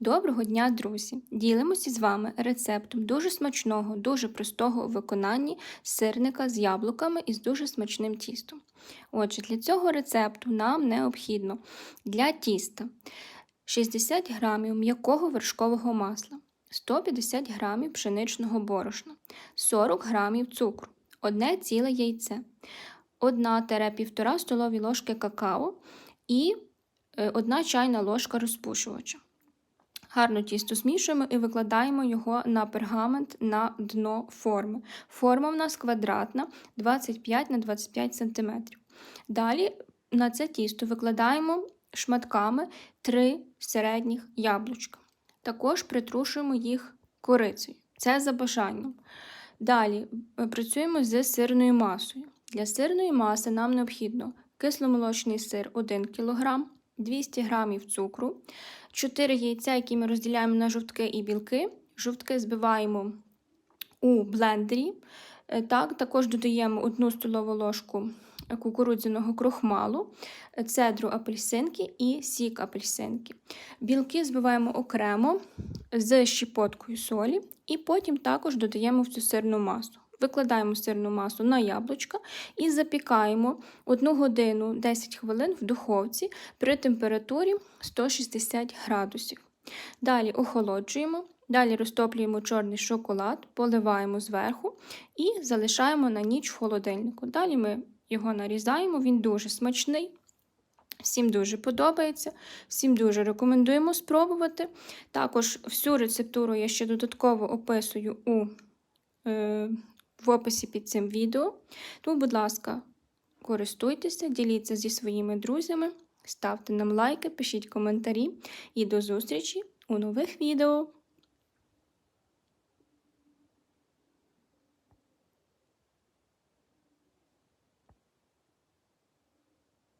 Доброго дня, друзі! Ділимося з вами рецептом дуже смачного, дуже простого у виконанні сирника з яблуками і з дуже смачним тістом. Отже, для цього рецепту нам необхідно для тіста 60 г м'якого вершкового масла, 150 г пшеничного борошна, 40 г цукру, 1 ціле яйце, 1-1,5 столові ложки какао і 1 чайна ложка розпушувача. Гарно тісто змішуємо і викладаємо його на пергамент на дно форми. Форма в нас квадратна 25 на 25 см. Далі на це тісто викладаємо шматками 3 середніх яблучка. Також притрушуємо їх корицею. Це за бажанням. Далі працюємо з сирною масою. Для сирної маси нам необхідно кисломолочний сир 1 кг, 200 г цукру, 4 яйця, які ми розділяємо на жовтки і білки. Жовтки збиваємо у блендері. Так, Також додаємо 1 столову ложку кукурудзяного крохмалу, цедру апельсинки і сік апельсинки. Білки збиваємо окремо з щепоткою солі, і потім також додаємо в цю сирну масу. Викладаємо сирну масу на яблучка і запікаємо 1 годину 10 хвилин в духовці при температурі 160 градусів. Далі охолоджуємо, далі розтоплюємо чорний шоколад, поливаємо зверху і залишаємо на ніч в холодильнику. Далі ми його нарізаємо, він дуже смачний. Всім дуже подобається, всім дуже рекомендуємо спробувати. Також всю рецептуру я ще додатково описую у е, в описі під цим відео. Тому, будь ласка, користуйтеся, діліться зі своїми друзями, ставте нам лайки, пишіть коментарі і до зустрічі у нових відео!